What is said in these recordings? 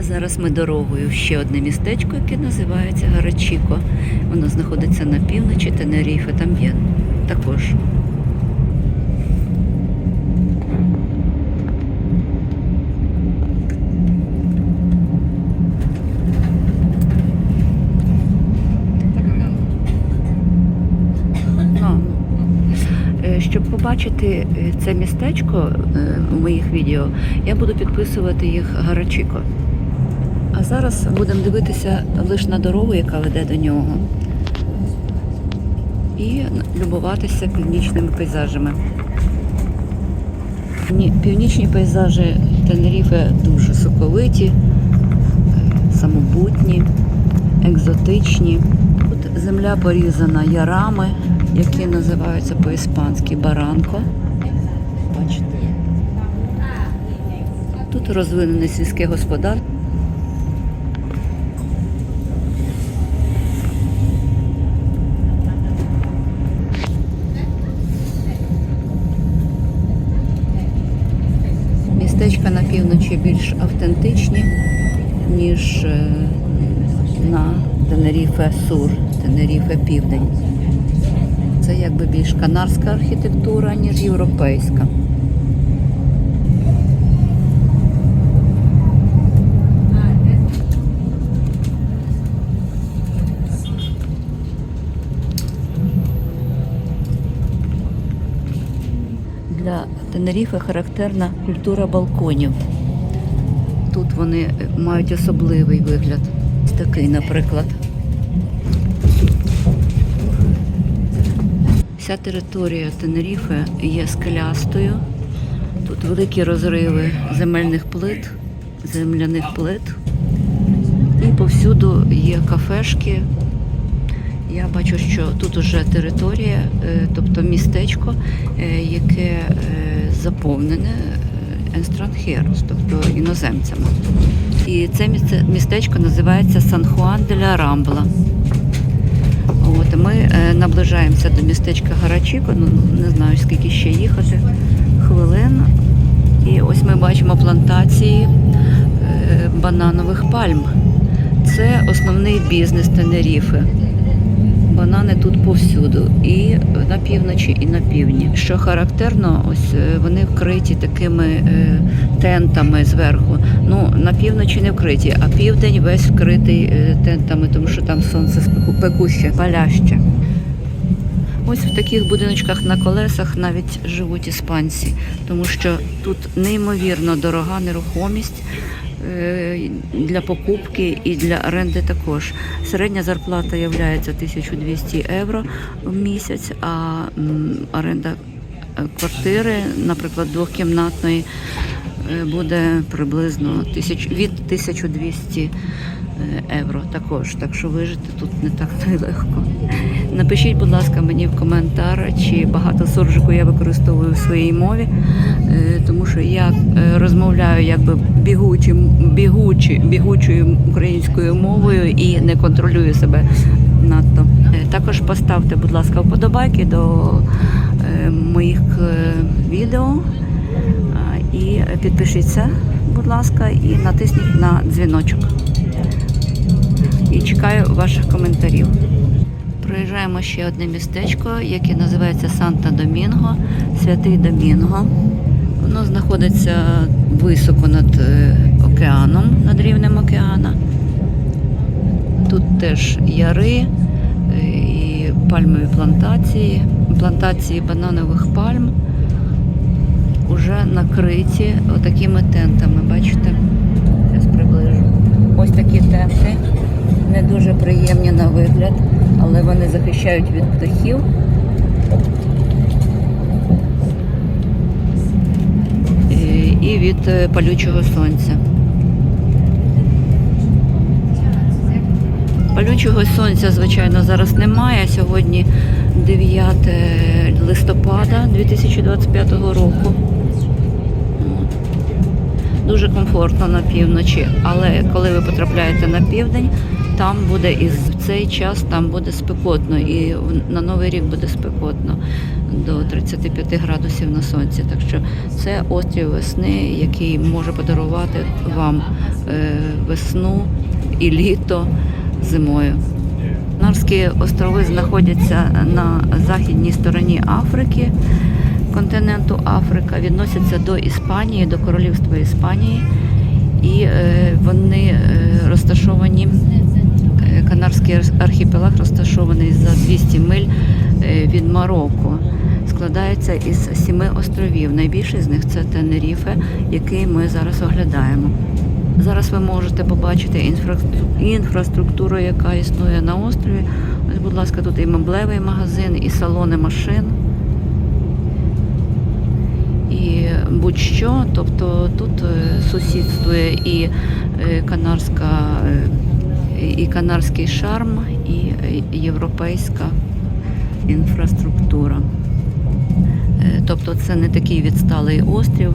Зараз ми дорогою в ще одне містечко, яке називається Гарачіко. Воно знаходиться на півночі Тенеріфе, там є також. Ну, Е, Щоб побачити е, це містечко е, у моїх відео, я буду підписувати їх Гарачіко. Зараз будемо дивитися лише на дорогу, яка веде до нього, і любуватися північними пейзажами. Північні пейзажі Тенеріфе дуже соковиті, е, самобутні, екзотичні. Тут земля порізана ярами, які називаються по-іспанськи баранко. Бачите? Тут розвинене сільське господарство. Сур, Тенеріфе Південь. Це якби більш канарська архітектура, ніж європейська. Для Тенеріфе характерна культура балконів. Тут вони мають особливий вигляд. Такий, наприклад. Вся територія Тенеріфе є скелястою. Тут великі розриви земельних плит, земляних плит. І повсюду є кафешки. Я бачу, що тут уже територія, е, тобто містечко, е, яке е, заповнене енстранхерос, тобто іноземцями. І це містечко називається Сан-Хуан де ля Рамбла. От, ми е, наближаємося до містечка Гарачіко, ну не знаю скільки ще їхати, хвилин. І ось ми бачимо плантації е, бананових пальм. Це основний бізнес Тенеріфи. Банани тут повсюду, і на півночі, і на півдні. Що характерно, ось е, вони вкриті такими е, тентами зверху. Ну, на півночі не вкриті, а південь весь вкритий е, тентами, тому що там сонце пекуще, паляще. Ось в таких будиночках на колесах навіть живуть іспанці, тому що тут неймовірно дорога нерухомість для покупки і для оренди також. Середня зарплата є 1200 євро в місяць, а оренда е, квартири, наприклад, двохкімнатної, е, буде приблизно тисяч, від 1200 е, євро також. Так що вижити тут не так то легко. Напишіть, будь ласка, мені в коментар, чи багато суржику я використовую в своїй мові, е, тому що я е, розмовляю якби бігучим, бігучі, бігучою українською мовою і не контролюю себе надто. Е, Також поставте, будь ласка, вподобайки до моїх відео і підпишіться, будь ласка, і натисніть на дзвіночок. І чекаю ваших коментарів. Проїжджаємо ще одне містечко, яке називається Санта-Домінго, Святий Домінго. Воно знаходиться високо над е, океаном, над рівнем океана. Тут теж яри е, і пальмові плантації, плантації бананових пальм уже накриті отакими тентами. Бачите? Зараз приближу. Ось такі тенти, не дуже приємні на вигляд, але вони захищають від птахів. І від е, палючого сонця. Палючого сонця, звичайно, зараз немає. Сьогодні 9 листопада 2025 року. Дуже комфортно на півночі, але коли ви потрапляєте на південь, там буде і в цей час там буде спекотно, і на новий рік буде спекотно до 35 градусів на сонці. Так що це острів весни, який може подарувати вам е, весну і літо зимою. Канарські острови знаходяться на західній стороні Африки, континенту Африка, відносяться до Іспанії, до королівства Іспанії, і е, вони е, розташовані. Канарський архіпелаг розташований за 200 миль е, від Марокко. Складається із сіми островів. Найбільший з них це Тенеріфе, який ми зараз оглядаємо. Зараз ви можете побачити інфраструктуру, яка існує на острові. Ось, будь ласка, тут і меблевий магазин, і салони машин. І будь-що, тобто тут е, сусідствує і е, канарська, і канарський шарм, і е, європейська інфраструктура. Е, Тобто це не такий відсталий острів,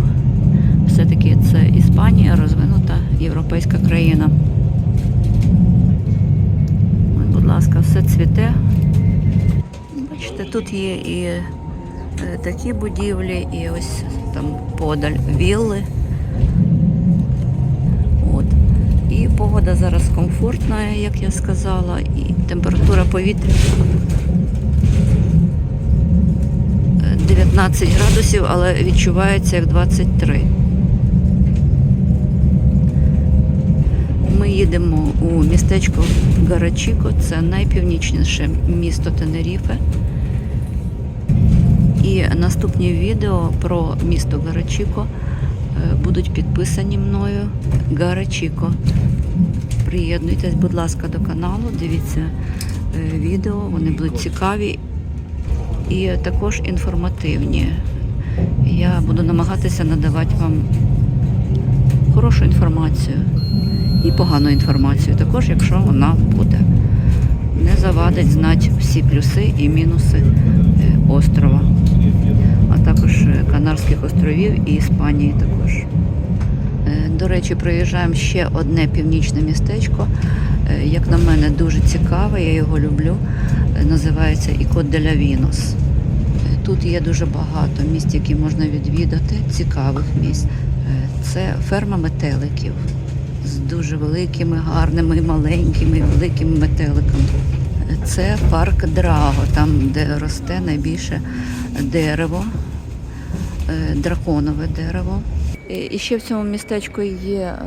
все-таки це Іспанія, розвинута європейська країна. Будь ласка, все цвіте. Бачите, тут є і е, такі будівлі, і ось там подаль вілли. От. І погода зараз комфортна, як я сказала, і температура повітря е, 19 градусів, але відчувається як 23. Ми їдемо у містечко Гарачіко, це найпівнічніше місто Тенеріфе. І наступні відео про місто Гарачіко будуть підписані мною Гарачіко. Приєднуйтесь, будь ласка, до каналу, дивіться е, відео, вони будуть цікаві і також інформативні. Я буду намагатися надавати вам хорошу інформацію і погану інформацію, також, якщо вона буде. Не завадить знати всі плюси і мінуси е, острова, е, Канарських островів і Іспанії також. Е, До речі, проїжджаємо ще одне північне містечко. е, Як на мене, дуже цікаве, я його люблю. Е, Називається Ікот де ля Вінос. Тут є дуже багато місць, які можна відвідати, цікавих місць. Це ферма метеликів з дуже великими, гарними, маленькими, великими метеликами. Це парк Драго, там, де росте найбільше дерево, драконове дерево. І і ще в цьому містечку є е,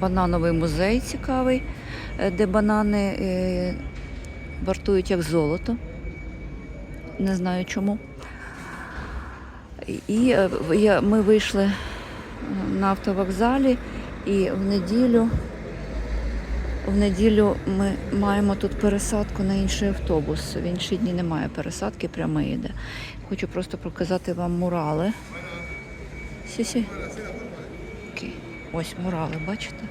банановий музей цікавий, е, де банани е, вартують як золото. Не знаю чому. І е, ми вийшли на автовокзалі і в неділю, в неділю ми маємо тут пересадку на інший автобус. В інші дні немає пересадки, прямо йде. Хочу просто показати вам мурали. Сі-сі. Окей. Ось мурали, бачите?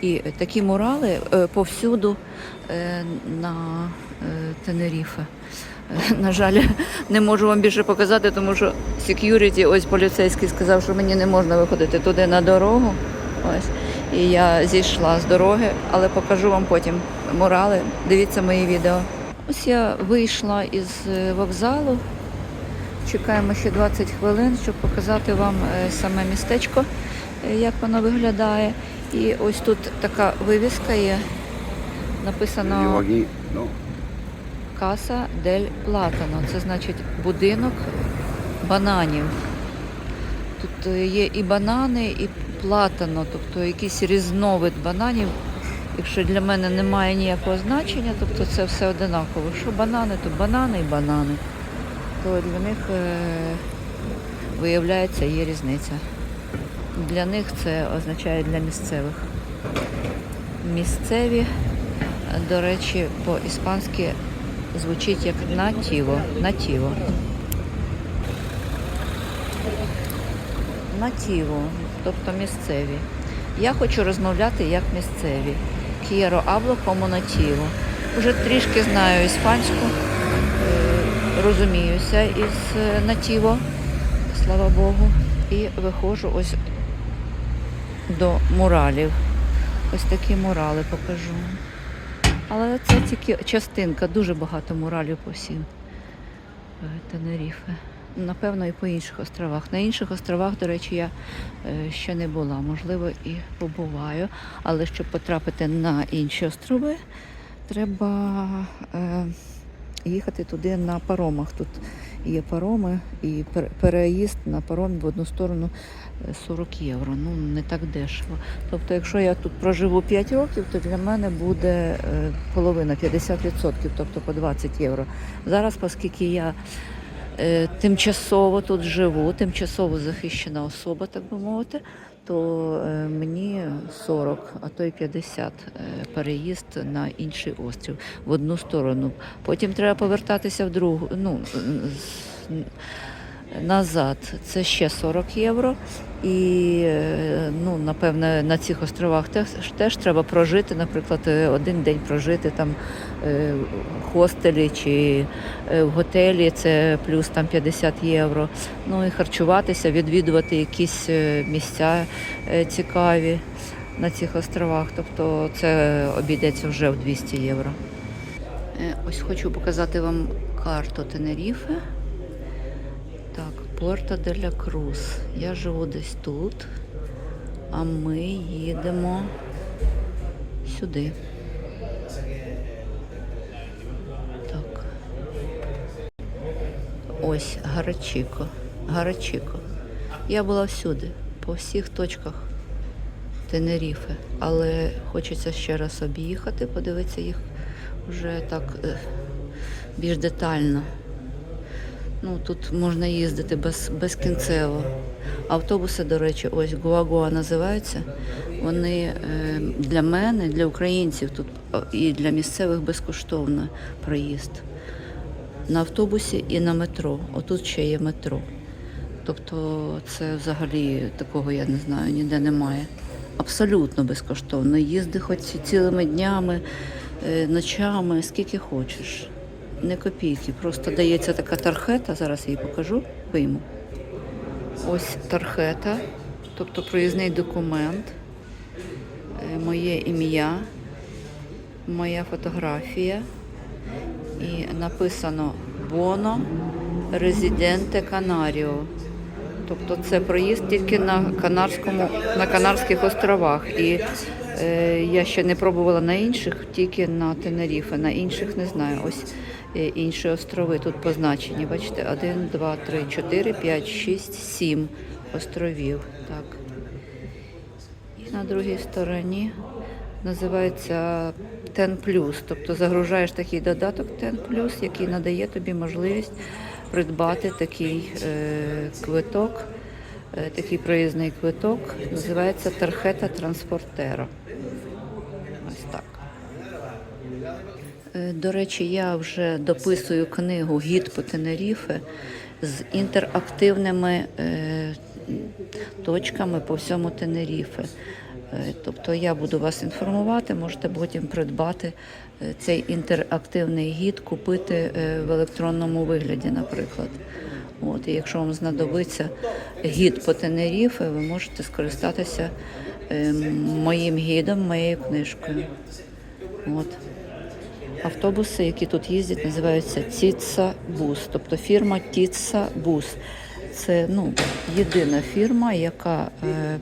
І такі мурали е, повсюду е, на е, Тенеріфе. На жаль, не можу вам більше показати, тому що сек'юріті, ось поліцейський сказав, що мені не можна виходити туди на дорогу. Ось. І я зійшла з дороги, але покажу вам потім мурали. Дивіться мої відео. Ось я вийшла із е, вокзалу. Чекаємо ще 20 хвилин, щоб показати вам е, саме містечко, е, як воно виглядає. І ось тут така вивіска є. Написано. Каса дель Платано. Це значить будинок бананів. Тут є і банани, і платано, тобто якийсь різновид бананів. Якщо для мене немає ніякого значення, тобто це все одинаково. Що банани, то банани і банани. То для них е, виявляється є різниця. Для них це означає для місцевих. Місцеві, до речі, по-іспанськи звучить як натіво. Натіво. Натіво, тобто місцеві. Я хочу розмовляти як місцеві. Hablo como nativo. Уже трішки знаю іспанську, е, розуміюся із е, натіво, слава Богу. І виходжу ось до муралів. Ось такі мурали покажу. Але це тільки частинка, дуже багато муралів по всім е, Тенеріфе. Напевно, і по інших островах. На інших островах, до речі, я е, ще не була. Можливо, і побуваю. Але щоб потрапити на інші острови, треба е, їхати туди на паромах. Тут є пароми і переїзд на паром в одну сторону е, 40 євро. Ну не так дешево. Тобто, якщо я тут проживу 5 років, то для мене буде е, половина 50%, тобто по 20 євро. Зараз, оскільки я е, тимчасово тут живу, тимчасово захищена особа, так би мовити, то е, мені 40, а то й 50 е, переїзд на інший острів в одну сторону. Потім треба повертатися в другу. Ну, назад це ще 40 євро. І е, ну, напевне на цих островах теж, теж треба прожити, наприклад, е, один день прожити там е, в хостелі чи в готелі, це плюс там 50 євро. Ну і харчуватися, відвідувати якісь місця цікаві на цих островах. Тобто це обійдеться вже в 200 євро. Ось хочу показати вам карту Тенеріфе. Так, Порто де ля Крус. Я живу десь тут, а ми їдемо сюди. Так. Ось Гарачіко. Гарачіко. Я була всюди, по всіх точках Тенеріфе, але хочеться ще раз об'їхати, подивитися їх вже так е, більш детально. Ну, тут можна їздити без, безкінцево. Автобуси, до речі, ось Гуагуа називаються. Вони е, для мене, для українців тут і для місцевих безкоштовно проїзд. На автобусі і на метро. Отут ще є метро. Тобто це взагалі такого, я не знаю, ніде немає. Абсолютно безкоштовно. Їзди хоч цілими днями, е, ночами, скільки хочеш. Не копійки. Просто дається така тархета, зараз я її покажу, вийму. Ось тархета, тобто проїзний документ, е, моє ім'я, моя фотографія. І написано Боно Резиденте Канаріо. Тобто це проїзд тільки на Канарському, на Канарських островах. І е, я ще не пробувала на інших, тільки на Тенеріфе. На інших не знаю. Ось інші острови тут позначені. Бачите, 1, 2, 3, 4, 5, 6, 7 островів. Так. І на другій стороні називається TEN+. Тобто загружаєш такий додаток TEN+, який надає тобі можливість придбати такий е, квиток, е, такий проїзний квиток. Називається Тархета Транспортеро. Ось так. Е, До речі, я вже дописую книгу Гід по Тенеріфе з інтерактивними е, точками по всьому Тенеріфе. Е, Тобто я буду вас інформувати, можете потім придбати е, цей інтерактивний гід, купити в електронному вигляді, наприклад. От, і якщо вам знадобиться гід по Тенеріфе, ви можете скористатися моїм гідом, моєю книжкою. От. Автобуси, які тут їздять, називаються Тіца Бус, тобто фірма Тіца Бус. Це ну, єдина фірма, яка е,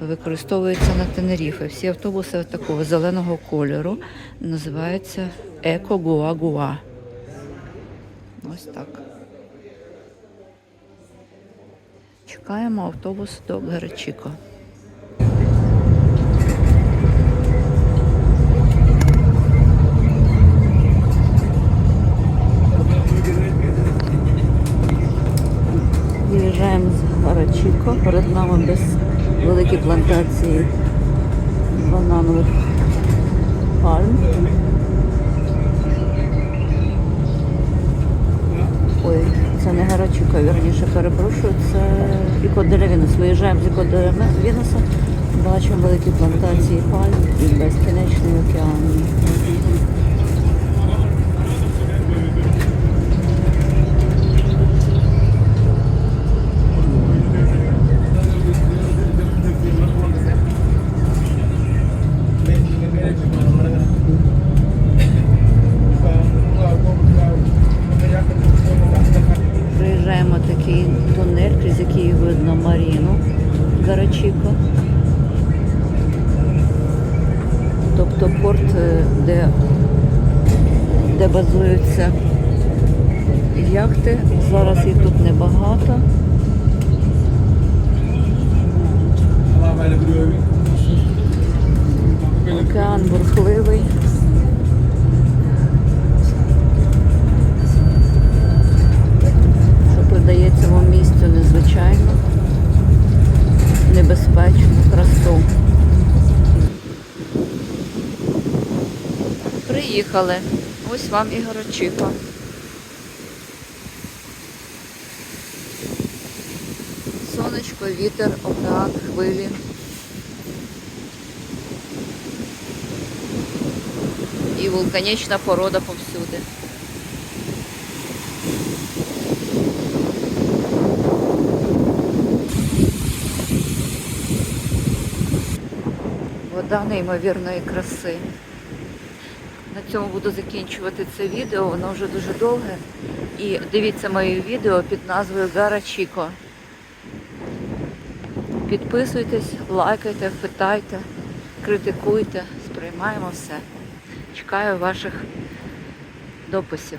використовується на Тенеріфе. Всі автобуси такого зеленого кольору називаються Еко Гуа Гуа. Ось так. Чекаємо автобус до Гарачіко. З Перед нами без великі плантації бананових пальм. Ой, це не Гарачіко, вірніше перепрошую, це Ікоделя-Вінус. Виїжджаємо з Ікоделя-Вінуса, бачимо великі плантації пальм і безкінечний океан. на Маріну Гарачіко. Тобто порт, е, де де базуються яхти. Зараз їх тут небагато. Океан бурхливий. Приїхали. Ось вам і Горочіпа. Сонечко, вітер, океан, хвилі. І вулканічна порода повсюди. Вода неймовірної краси. На цьому буду закінчувати це відео, воно вже дуже довге. І дивіться моє відео під назвою Гара Чіко. Підписуйтесь, лайкайте, питайте, критикуйте, сприймаємо все. Чекаю ваших дописів.